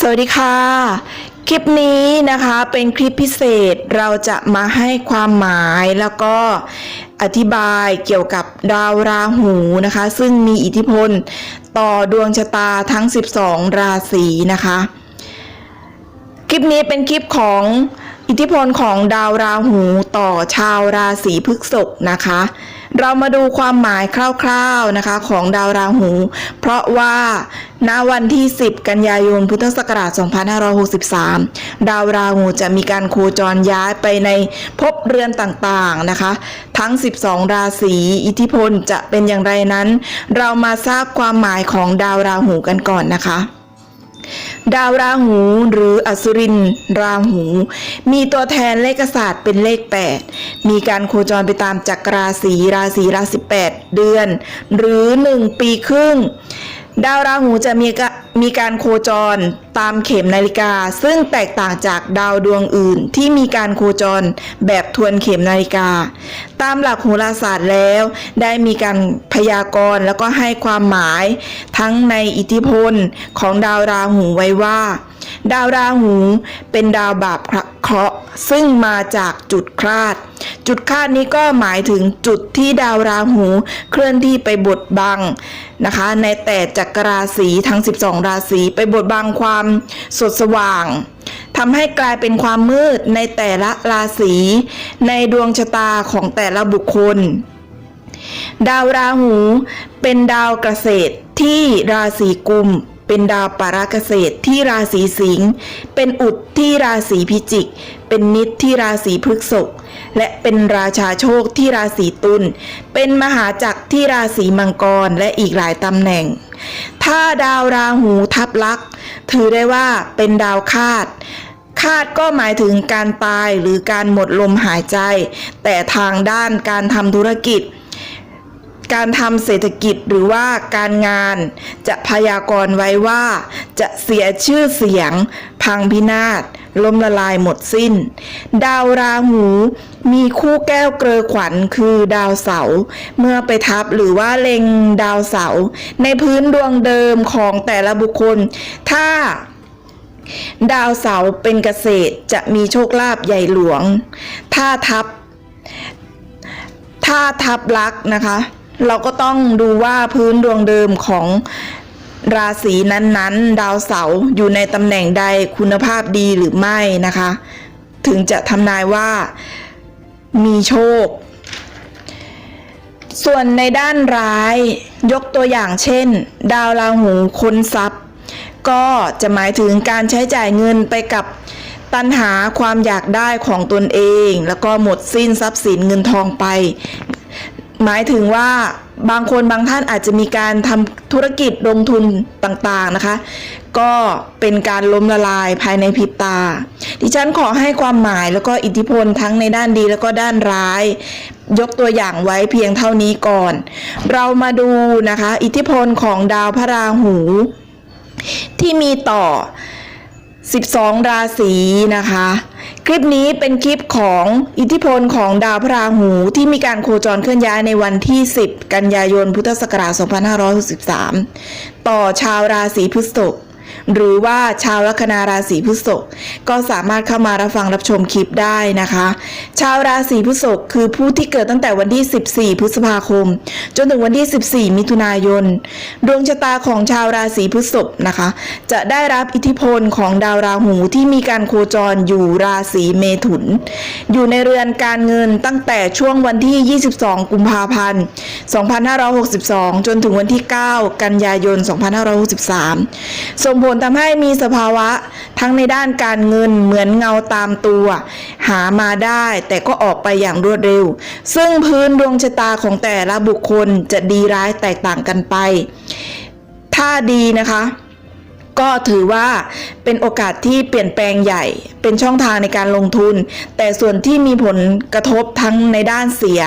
สวัสดีค่ะ คลิปนี้นะคะเป็นคลิปพิเศษเราจะมาให้ความหมายแล้วก็อธิบายเกี่ยวกับดาวราหูนะคะ ซึ่งมีอิทธิพลต่อดวงชะตาทั้ง 12 ราศีนะคะ คลิปนี้เป็นคลิปของอิทธิพลของดาวราหูต่อชาวราศีพฤษภนะคะ เรามาดูความหมายคร่าวๆนะคะของดาวราหู เพราะว่าณวันที่ 10 กันยายน พุทธศักราช 2563 ดาวราหูจะมีการโคจรย้ายไปในภพเรือนต่างๆนะคะ ทั้ง 12 ราศีอิทธิพลจะเป็นอย่างไรนั้น เรามาทราบความหมายของดาวราหูกันก่อนนะคะ ดาวราหูหรืออสุรินราหู มีตัวแทนเลขศาสตร์เป็นเลข 8 มีการโคจรไปตามจักรราศีราศีราศี8เดือน หรือ 1 ปีครึ่ง ดาวราหูจะมีกะมีการโคจรตามเข็มนาฬิกา ซึ่งแตกต่างจากดาวดวงอื่นที่มีการโคจรแบบทวนเข็มนาฬิกา ตามหลักโหราศาสตร์แล้ว ได้มีการพยากรณ์แล้วก็ให้ความหมาย ทั้งในอิทธิพลของดาวราหูไว้ว่า ดาวราหูเป็นดาวบาปเคราะห์ซึ่งมาจากจุดคลาด จุดคลาดนี้ก็หมายถึงจุดที่ดาวราหูเคลื่อนที่ไปบดบังนะคะ ในแต่จักรราศีทั้ง 12 ราศีไปบดบังความสดสว่างทำให้กลายเป็นความมืดในแต่ละราศีในดวงชะตาของแต่ละบุคคล ดาวราหูเป็นดาวเกษตรที่ราศีกุม เป็นดาวปาราเกษตรที่ราศีสิงห์เป็นอุดที่ราศีพิจิก เป็นนิดที่ราศีพฤกษภและเป็นราชาโชคที่ราศีตุลเป็นมหาจักรที่ราศีมังกรและอีกหลายตำแหน่ง ถ้าดาวราหูทับลักษ์ถือได้ว่าเป็นดาวคาดคาดก็หมายถึงการตายหรือการหมดลมหายใจ แต่ทางด้านการทำธุรกิจ การทำเศรษฐกิจหรือว่าการงาน จะพยากรณ์ไว้ว่า จะเสียชื่อเสียง พังพินาศล้มละลายหมดสิ้น ดาวราหู มีคู่แก้วเกลอขวัญคือดาวเสาร์เมื่อไปทับหรือว่าเล็งดาวเสาร์ในพื้นดวงเดิมของแต่ละบุคคล ถ้าดาวเสาร์เป็นเกษตรจะมีโชคลาภใหญ่หลวง ถ้าทับ ถ้าทับลักนะคะ เราก็ต้องดูว่าพื้นดวงเดิมของราศีนั้นๆ ดาวเสาร์อยู่ในตำแหน่งใดคุณภาพดีหรือไม่นะคะ ถึงจะทำนายว่ามีโชค ส่วนในด้านร้ายยกตัวอย่างเช่น ดาวราหูคนทรัพย์ ก็จะหมายถึงการใช้จ่ายเงินไปกับตัณหาความอยากได้ของตนเอง แล้วก็หมดสิ้นทรัพย์สินเงินทองไป หมายถึงว่าบางคนบางท่านอาจจะมีการทำธุรกิจลงทุนต่างๆนะคะ ก็เป็นการล้มละลายภายในพริบตา ดิฉันขอให้ความหมายแล้วก็อิทธิพลทั้งในด้านดีแล้วก็ด้านร้าย ยกตัวอย่างไว้เพียงเท่านี้ก่อน เรามาดูนะคะ อิทธิพลของดาวพระราหู ที่มีต่อ 12 ราศีนะคะ คลิปนี้เป็นคลิปของอิทธิพลของดาวพระราหูที่มีการโคจรเคลื่อนย้ายในวันที่ 10 กันยายนพุทธศักราช 2563 ต่อชาวราศีพฤษภ หรือว่าชาวลัคนาราศีพฤษภก็สามารถเข้ามารับฟังรับชมคลิปได้นะคะ ชาวราศีพฤษภคือผู้ที่เกิดตั้งแต่วันที่ 14 พฤษภาคม จนถึงวันที่ 14 มิถุนายน ดวงชะตาของชาวราศีพฤษภนะคะ จะได้รับอิทธิพลของดาวราหูที่มีการโคจรอยู่ราศีเมถุน อยู่ในเรือนการเงินตั้งแต่ช่วงวันที่ 22 กุมภาพันธ์ 2562 จนถึงวันที่ 9 กันยายน 2563 ส่งผลทำให้มีสภาวะ ทั้งในด้านการเงินเหมือนเงาตามตัว หามาได้แต่ก็ออกไปอย่างรวดเร็ว ซึ่งพื้นดวงชะตาของแต่ละบุคคลจะดีร้ายแตกต่างกันไป ถ้าดีนะคะ ก็ถือว่าเป็นโอกาสที่เปลี่ยนแปลงใหญ่ เป็นช่องทางในการลงทุน แต่ส่วนที่มีผลกระทบทั้งในด้านเสีย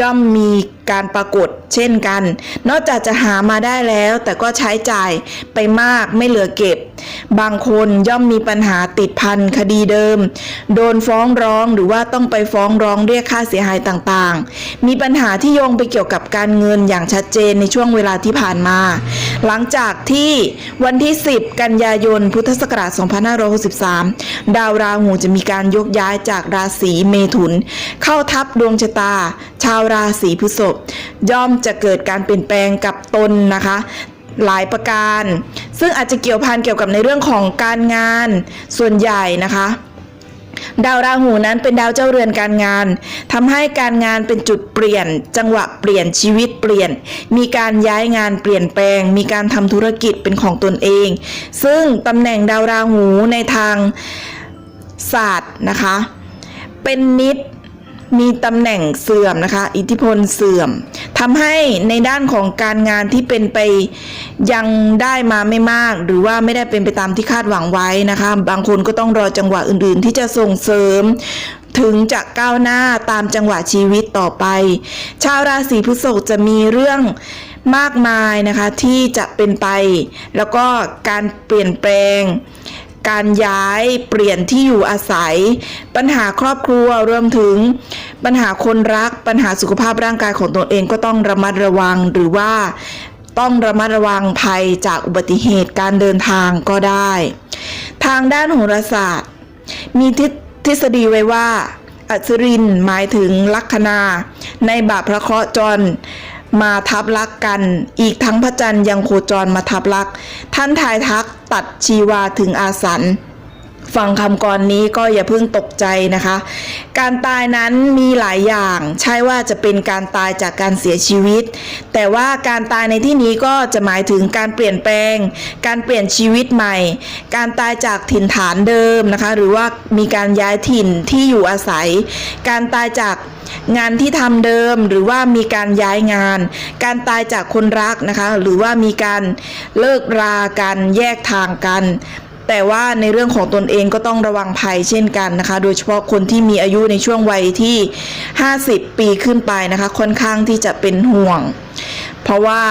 ย่อมมีการปรากฏเช่นกัน นอกจากจะหามาได้แล้ว แต่ก็ใช้จ่ายไปมากไม่เหลือเก็บ บางคนย่อมมีปัญหาติดพันคดีเดิม โดนฟ้องร้องหรือว่าต้องไปฟ้องร้องเรียกค่าเสียหายต่างๆ มีปัญหาที่โยงไปเกี่ยวกับการเงินอย่างชัดเจนในช่วงเวลาที่ผ่านมา หลังจากที่วันที่ 10กันยายน พุทธศักราช 2563 ดาวราหูจะมีการยกย้ายจากราศีเมถุน เข้าทับดวงชะตา ชาวราศีพฤษภย่อมจะเกิดการเปลี่ยนแปลงกับตนนะคะหลายประการ ซึ่งอาจจะเกี่ยวพันเกี่ยวกับในเรื่องของการงานส่วนใหญ่นะคะ ดาวราหูนั้นเป็นดาวเจ้าเรือนการงานทำให้การงานเป็นจุดเปลี่ยน จังหวะเปลี่ยนชีวิตเปลี่ยน มีการย้ายงานเปลี่ยนแปลง มีการทำธุรกิจเป็นของตนเอง ซึ่งตำแหน่งดาวราหูในทางศาสตร์นะคะ เป็นนิด มีตำแหน่งเสื่อมนะคะ อิทธิพลเสื่อมทำให้ในด้านของการงานที่เป็นไปยังได้มาไม่มาก หรือว่าไม่ได้เป็นไปตามที่คาดหวังไว้นะคะ บางคนก็ต้องรอจังหวะอื่นๆ ที่จะส่งเสริมถึงจะก้าวหน้าตามจังหวะชีวิตต่อไป ชาวราศีพฤษภจะมีเรื่องมากมายนะคะที่จะเป็นไป แล้วก็การเปลี่ยนแปลง การย้ายเปลี่ยนที่อยู่อาศัย ปัญหาครอบครัวรวมถึง ปัญหาคนรักปัญหาสุขภาพร่างกายของตนเองก็ต้องระมัดระวังหรือว่าต้องระมัดระวังภัยจากอุบัติเหตุการเดินทางก็ได้ ทางด้านโหราศาสตร์ มีทฤษฎีไว้ว่า อัศรินหมายถึงลัคนา ในบาปพระเคราะห์จร มาทับลักกัน อีกทั้งพระจันทร์ยังโคจรมาทับลัก ท่านทายทักตัดชีวาถึงอาสัน ฟังคำกรนี้ก็อย่าเพิ่งตกใจนะคะ การตายนั้นมีหลายอย่าง ใช่ว่าจะเป็นการตายจากการเสียชีวิต แต่ว่าการตายในที่นี้ก็จะหมายถึงการเปลี่ยนแปลง การเปลี่ยนชีวิตใหม่ การตายจากถิ่นฐานเดิมนะคะ หรือว่ามีการย้ายถิ่นที่อยู่อาศัย การตายจากงานที่ทำเดิมหรือว่ามีการย้ายงาน การตายจากคนรักนะคะ หรือว่ามีการเลิกรากันแยกทางกัน แต่ว่าในเรื่องของตนเองก็ต้องระวังภัยเช่นกันนะคะ โดยเฉพาะคนที่มีอายุในช่วงวัยที่ 50 ปีขึ้นไปนะคะ ค่อนข้างที่จะเป็นห่วง เพราะว่า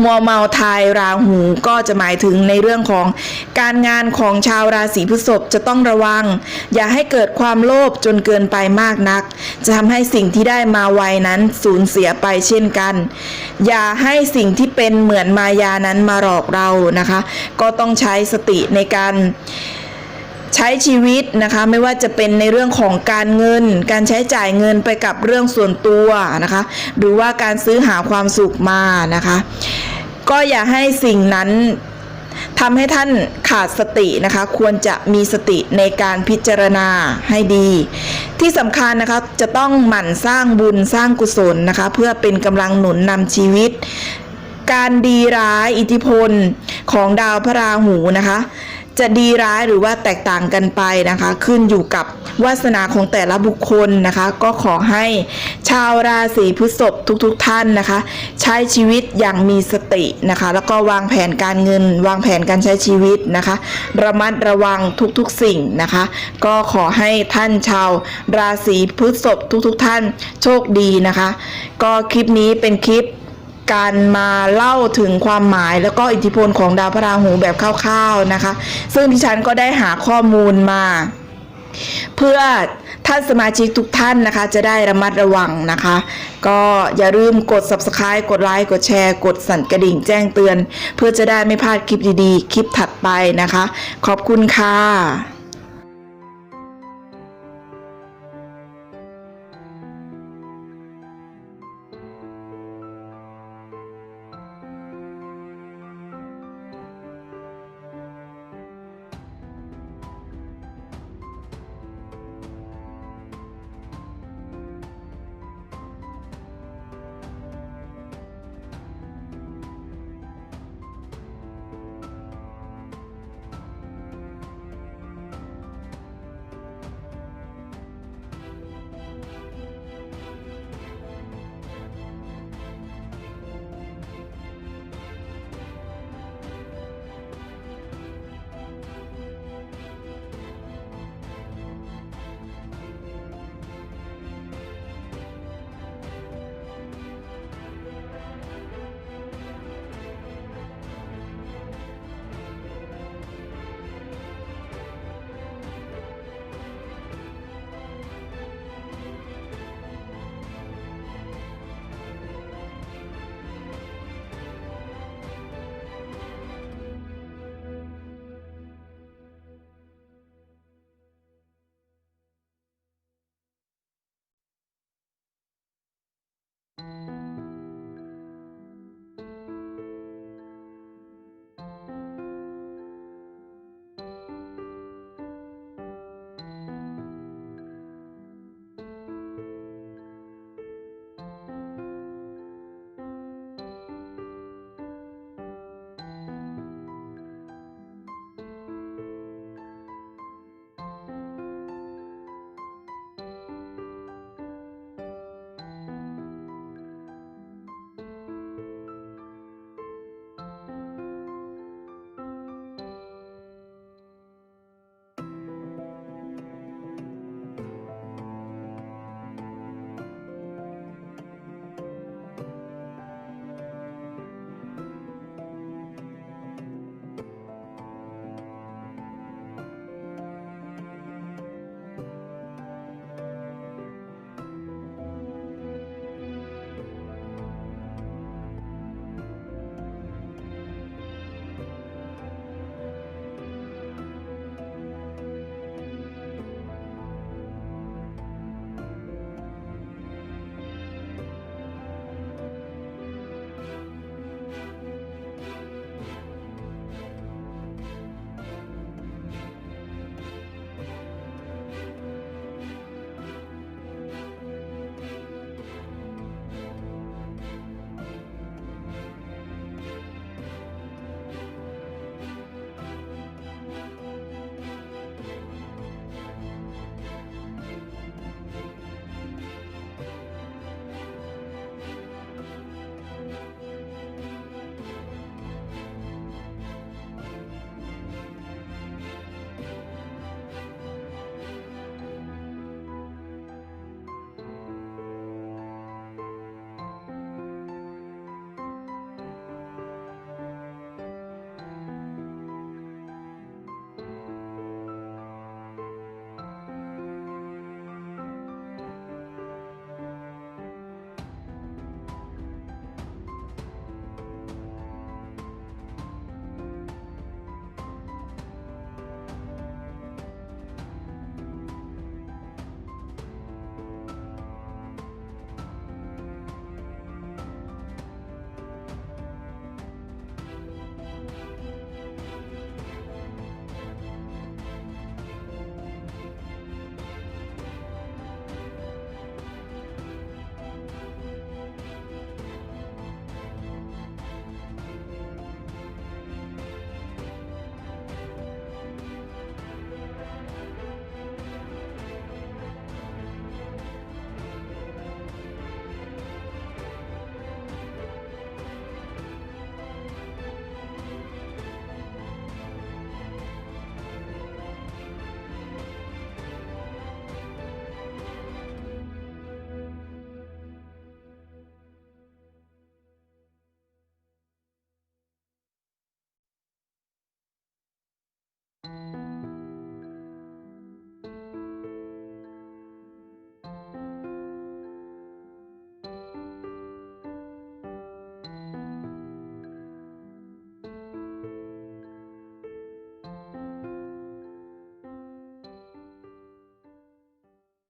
มัวเมาทายราหูก็จะหมายถึงในเรื่องของการงานของชาวราศีพฤษภจะต้องระวัง อย่าให้เกิดความโลภจนเกินไปมากนัก จะทำให้สิ่งที่ได้มาไวนั้นสูญเสียไปเช่นกัน อย่าให้สิ่งที่เป็นเหมือนมายานั้นมาหลอกเรานะคะ ก็ต้องใช้สติในการ ใช้ชีวิตนะคะไม่ว่าจะเป็นในเรื่องของการเงิน การใช้จ่ายเงินไปกับเรื่องส่วนตัวนะคะหรือว่าการซื้อหาความสุขมานะคะ ก็อย่าให้สิ่งนั้นทำให้ท่านขาดสตินะคะ ควรจะมีสติในการพิจารณาให้ดี ที่สำคัญนะคะจะต้องหมั่นสร้างบุญสร้างกุศลนะคะ เพื่อเป็นกำลังหนุนนำชีวิต การดีร้ายอิทธิพลของดาวพระราหูนะคะ จะดีร้ายหรือว่าแตกต่างกันไปนะคะ ขึ้นอยู่กับวาสนาของแต่ละบุคคลนะคะ ก็ขอให้ชาวราศีพฤษภทุกๆทท่านนะคะ ใช้ชีวิตอย่างมีสตินะคะ แล้วก็วางแผนการเงิน วางแผนการใช้ชีวิตนะคะ ระมัดระวังทุกๆสิ่งนะคะ ก็ขอให้ท่านชาวราศีพฤษภทุกๆทท่านโชคดีนะคะ ก็คลิปนี้เป็นคลิป การมาเล่าถึงความหมายแล้วก็อิทธิพลของดาวพระราหูแบบคร่าวๆนะคะ ซึ่งดิฉันก็ได้หาข้อมูลมา เพื่อท่านสมาชิกทุกท่านนะคะ จะได้ระมัดระวังนะคะ ก็อย่าลืมกด subscribe กดไลค์กดแชร์ กดสั่นกระดิ่งแจ้งเตือน เพื่อจะได้ไม่พลาดคลิปดีๆ คลิปถัดไปนะคะ ขอบคุณค่ะ